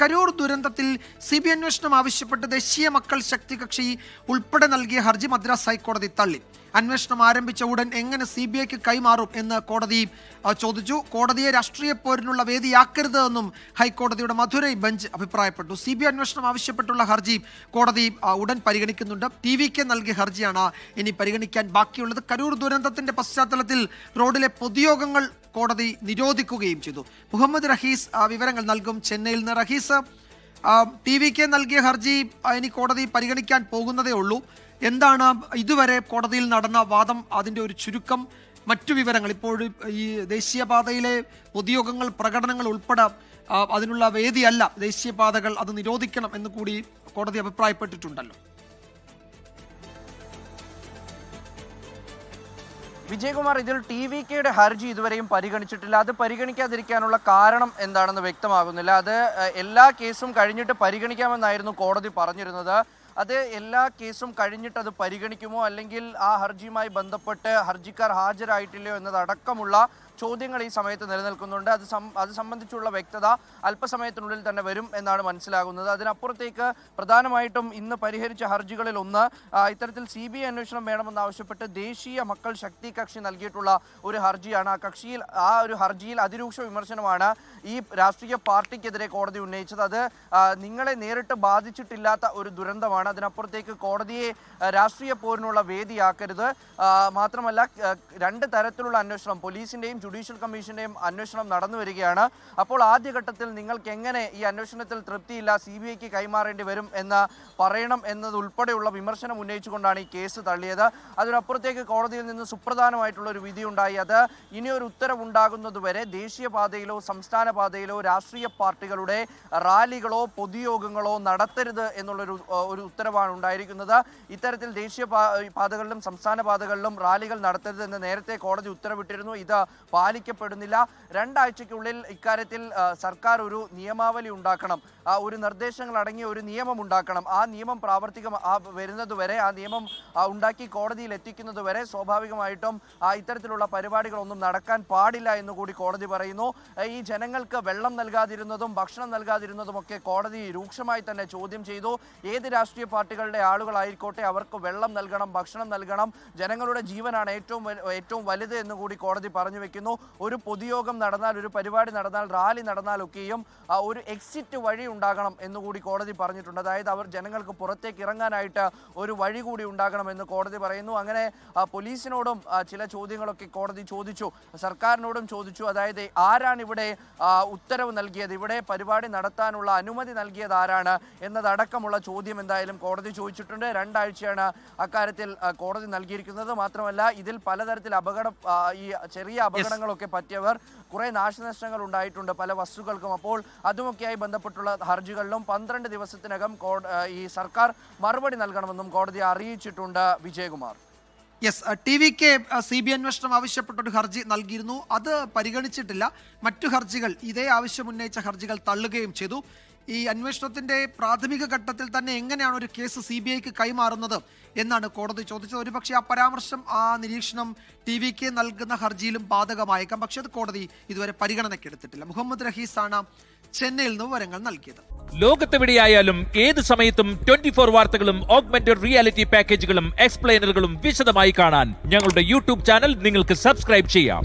കരൂർ ദുരന്തത്തിൽ C B അന്വേഷണം ആവശ്യപ്പെട്ട് ദേശീയ മക്കൾ ശക്തി കക്ഷി ഉൾപ്പെടെ നൽകിയ ഹർജി മദ്രാസ് ഹൈക്കോടതി തള്ളി. അന്വേഷണം ആരംഭിച്ച ഉടൻ എങ്ങനെ സി ബി ഐക്ക് കൈമാറും എന്ന് കോടതി ചോദിച്ചു. കോടതിയെ രാഷ്ട്രീയ പോരിനുള്ള വേദിയാക്കരുത് എന്നും ഹൈക്കോടതിയുടെ മധുരൈ ബെഞ്ച് അഭിപ്രായപ്പെട്ടു. സി ബി അന്വേഷണം ആവശ്യപ്പെട്ടുള്ള ഹർജി കോടതി ഉടൻ പരിഗണിക്കുന്നുണ്ട്. ടി വിക്ക് നൽകിയ ഹർജിയാണ് ഇനി പരിഗണിക്കാൻ ബാക്കിയുള്ളത്. കരൂർ ദുരന്തത്തിന്റെ പശ്ചാത്തലത്തിൽ റോഡിലെ പൊതുയോഗങ്ങൾ കോടതി നിരോധിക്കുകയും ചെയ്തു. മുഹമ്മദ് റഹീസ് വിവരങ്ങൾ നൽകും ചെന്നൈയിൽ നിന്ന്. റഹീസ് ടി വിക്ക് നൽകിയ ഹർജി ഇനി കോടതി പരിഗണിക്കാൻ പോകുന്നതേ ഉള്ളൂ. എന്താണ് ഇതുവരെ കോടതിയിൽ നടന്ന വാദം? അതിന്റെ ഒരു ചുരുക്കം മറ്റു വിവരങ്ങൾ. ഇപ്പോൾ ഈ ദേശീയപാതയിലെ പൊതുയോഗങ്ങൾ പ്രകടനങ്ങൾ ഉൾപ്പെടെ അതിനുള്ള വേദിയല്ല. ദേശീയപാതകൾ അത് നിരോധിക്കണം എന്ന് കൂടി കോടതി അഭിപ്രായപ്പെട്ടിട്ടുണ്ടല്ലോ. വിജയകുമാർ ഇതിൽ ടി വി കെയുടെ ഹർജി ഇതുവരെയും പരിഗണിച്ചിട്ടില്ല. അത് പരിഗണിക്കാതിരിക്കാനുള്ള കാരണം എന്താണെന്ന് വ്യക്തമാകുന്നില്ല. അത് എല്ലാ കേസും കഴിഞ്ഞിട്ട് പരിഗണിക്കാമെന്നായിരുന്നു കോടതി പറഞ്ഞിരുന്നത്. അത് എല്ലാ കേസും കഴിഞ്ഞിട്ട് അത് പരിഗണിക്കുമോ? അല്ലെങ്കിൽ ആ ഹർജിയുമായി ബന്ധപ്പെട്ട് ഹർജിക്കാർ ഹാജരായിട്ടില്ലയോ എന്നതടക്കമുള്ള ചോദ്യങ്ങൾ ഈ സമയത്ത് നിലനിൽക്കുന്നുണ്ട്. അത് അത് സംബന്ധിച്ചുള്ള വ്യക്തത അല്പസമയത്തിനുള്ളിൽ തന്നെ വരും എന്നാണ് മനസ്സിലാകുന്നത്. അതിനപ്പുറത്തേക്ക് പ്രധാനമായിട്ടും ഇന്ന് പരിഹരിച്ച ഹർജികളിൽ ഒന്ന് ഇത്തരത്തിൽ സി ബി ഐ അന്വേഷണം വേണമെന്നാവശ്യപ്പെട്ട് ദേശീയ മക്കൾ ശക്തി കക്ഷി നൽകിയിട്ടുള്ള ഒരു ഹർജിയാണ്. ആ കക്ഷിയിൽ ആ ഒരു ഹർജിയിൽ അതിരൂക്ഷ വിമർശനമാണ് ഈ രാഷ്ട്രീയ പാർട്ടിക്കെതിരെ കോടതി ഉന്നയിച്ചത്. അത് നിങ്ങളെ നേരിട്ട് ബാധിച്ചിട്ടില്ലാത്ത ഒരു ദുരന്തമാണ്. അതിനപ്പുറത്തേക്ക് കോടതിയെ രാഷ്ട്രീയ പോരിനുള്ള വേദിയാക്കരുത്. മാത്രമല്ല രണ്ട് തരത്തിലുള്ള അന്വേഷണം പോലീസിന്റെയും ജുഡീഷ്യൽ കമ്മീഷന്റെയും അന്വേഷണം നടന്നു വരികയാണ്. അപ്പോൾ ആദ്യഘട്ടത്തിൽ നിങ്ങൾക്ക് എങ്ങനെ ഈ അന്വേഷണത്തിൽ തൃപ്തിയില്ല സി ബി ഐക്ക് കൈമാറേണ്ടി വരും എന്ന് പറയണം എന്നതുൾപ്പെടെയുള്ള വിമർശനം ഉന്നയിച്ചുകൊണ്ടാണ് ഈ കേസ് തള്ളിയത്. അതിനപ്പുറത്തേക്ക് കോടതിയിൽ നിന്ന് സുപ്രധാനമായിട്ടുള്ള ഒരു വിധി ഉണ്ടായി അത് ഇനിയൊരു ഉത്തരവുണ്ടാകുന്നതുവരെ ദേശീയപാതയിലോ സംസ്ഥാന പാതയിലോ രാഷ്ട്രീയ പാർട്ടികളുടെ റാലികളോ പൊതുയോഗങ്ങളോ നടത്തരുത് എന്നുള്ളൊരു ഒരു ഉത്തരവാണ് ഉണ്ടായിരിക്കുന്നത്. ഇത്തരത്തിൽ ദേശീയ പാതകളിലും സംസ്ഥാന പാതകളിലും റാലികൾ നടത്തരുത് എന്ന് നേരത്തെ കോടതി ഉത്തരവിട്ടിരുന്നു. ഇത് പാലിക്കപ്പെടുന്നില്ല. രണ്ടാഴ്ചയ്ക്കുള്ളിൽ ഇക്കാര്യത്തിൽ സർക്കാർ ഒരു നിയമാവലി ഉണ്ടാക്കണം. ഒരു നിർദ്ദേശങ്ങൾ അടങ്ങിയ ഒരു നിയമം ഉണ്ടാക്കണം. ആ നിയമം പ്രാവർത്തികം വരുന്നതുവരെ ആ നിയമം ഉണ്ടാക്കി കോടതിയിൽ എത്തിക്കുന്നതുവരെ സ്വാഭാവികമായിട്ടും ഇത്തരത്തിലുള്ള പരിപാടികളൊന്നും നടക്കാൻ പാടില്ല എന്ന് കൂടി കോടതി പറയുന്നു. ഈ ജനങ്ങൾക്ക് വെള്ളം നൽകാതിരുന്നതും ഭക്ഷണം നൽകാതിരുന്നതും ഒക്കെ കോടതി രൂക്ഷമായി തന്നെ ചോദ്യം ചെയ്തു. ഏത് രാഷ്ട്രീയ പാർട്ടികളുടെ ആളുകളായിക്കോട്ടെ അവർക്ക് വെള്ളം നൽകണം ഭക്ഷണം നൽകണം. ജനങ്ങളുടെ ജീവനാണ് ഏറ്റവും ഏറ്റവും വലുത് എന്ന് കൂടി കോടതി പറഞ്ഞു വെക്കുന്നു. ഒരു പൊതുയോഗം നടന്നാൽ ഒരു പരിപാടി നടന്നാൽ റാലി നടന്നാലൊക്കെയും ഒരു എക്സിറ്റ് വഴി ഉണ്ടാകണം എന്നുകൂടി കോടതി പറഞ്ഞിട്ടുണ്ട്. അതായത് അവർ ജനങ്ങൾക്ക് പുറത്തേക്ക് ഇറങ്ങാനായിട്ട് ഒരു വഴി കൂടി ഉണ്ടാകണം എന്ന് കോടതി പറയുന്നു. അങ്ങനെ പോലീസിനോടും ചില ചോദ്യങ്ങളൊക്കെ കോടതി ചോദിച്ചു. സർക്കാരിനോടും ചോദിച്ചു. അതായത് ആരാണ് ഇവിടെ ഉത്തരവ് നൽകിയത്? ഇവിടെ പരിപാടി നടത്താനുള്ള അനുമതി നൽകിയത് ആരാണ് എന്നതടക്കമുള്ള ചോദ്യം എന്തായാലും കോടതി ചോദിച്ചിട്ടുണ്ട്. രണ്ടാഴ്ചയാണ് അക്കാര്യത്തിൽ കോടതി നൽകിയിരിക്കുന്നത്. മാത്രമല്ല ഇതിൽ പലതരത്തിൽ അപകടം ഈ ചെറിയ അപകടങ്ങളൊക്കെ പറ്റിയവർ കുറെ നാശനഷ്ടങ്ങൾ ഉണ്ടായിട്ടുണ്ട് പല വസ്തുക്കൾക്കും. അപ്പോൾ അതുമൊക്കെയായി ബന്ധപ്പെട്ടുള്ള ഹർജികളിലും പന്ത്രണ്ട് ദിവസത്തിനകം ഈ സർക്കാർ മറുപടി നൽകണമെന്നും കോടതി അറിയിച്ചിട്ടുണ്ട് Vijayakumar. Yes T V K C B അന്വേഷണം ആവശ്യപ്പെട്ട ഒരു ഹർജി നൽകിയിരുന്നു. അത് പരിഗണിച്ചിട്ടില്ല. മറ്റു ഹർജികൾ ഇതേ ആവശ്യം ഉന്നയിച്ച ഹർജികൾ തള്ളുകയും ചെയ്തു. ഈ അന്വേഷണത്തിന്റെ പ്രാഥമിക ഘട്ടത്തിൽ തന്നെ എങ്ങനെയാണ് ഒരു കേസ് സി ബി ഐക്ക് കൈമാറുന്നത് എന്നാണ് കോടതി ചോദിച്ചത്. ഒരുപക്ഷെ ആ പരാമർശം ആ നിരീക്ഷണം ടി വിക്ക് നൽകുന്ന ഹർജിയിലും ബാധകമായേക്കാം. പക്ഷേ അത് കോടതി ഇതുവരെ പരിഗണനയ്ക്ക് എടുത്തിട്ടില്ല മുഹമ്മദ് റഹീസാണ് ചെന്നൈയിൽ നിന്ന് വിവരങ്ങൾ നൽകിയത്. ലോകത്തെവിടെയായാലും ഏത് സമയത്തും ട്വന്റി ഫോർ വാർത്തകളും ഓഗ്മെന്റഡ് റിയാലിറ്റി പാക്കേജുകളും എക്സ്പ്ലെയിനറുകളും വിശദമായി കാണാൻ ഞങ്ങളുടെ യൂട്യൂബ് ചാനൽ നിങ്ങൾക്ക് സബ്സ്ക്രൈബ് ചെയ്യാം.